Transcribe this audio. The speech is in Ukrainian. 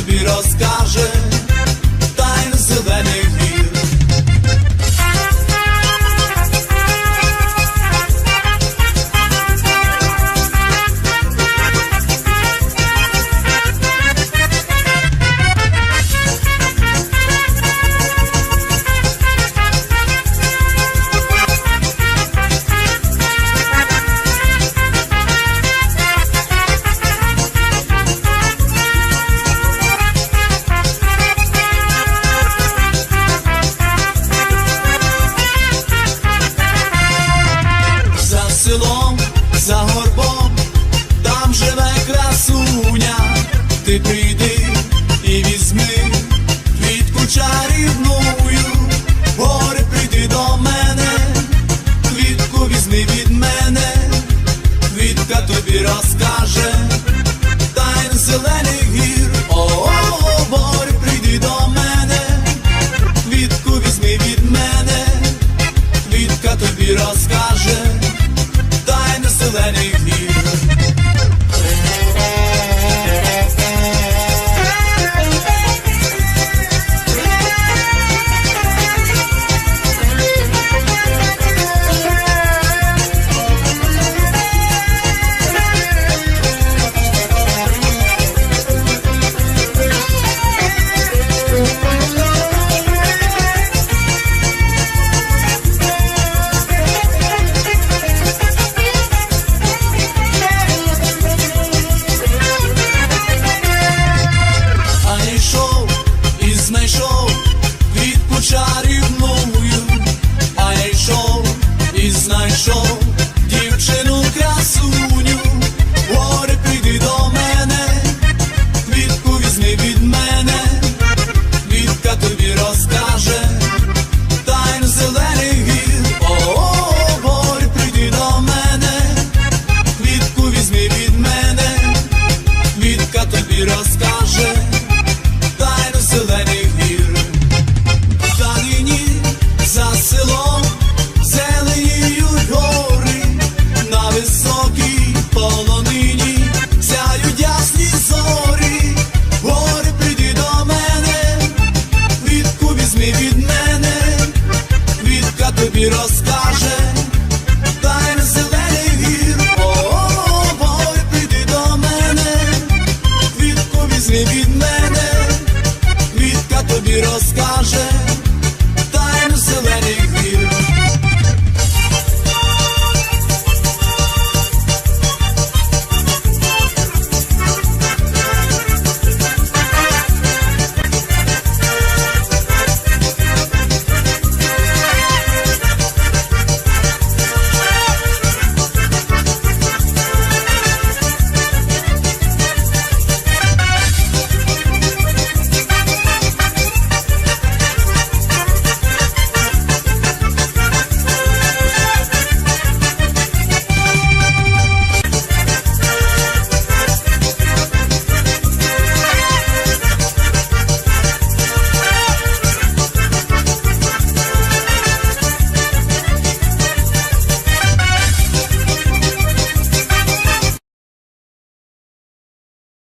квітка тобі yılan знайшов дівчину красиву. тобі розкаже, тайне зелений вір, Ой, прийди до мене, квітку візьми від мене, квітка тобі розкаже, тайну зелений вір.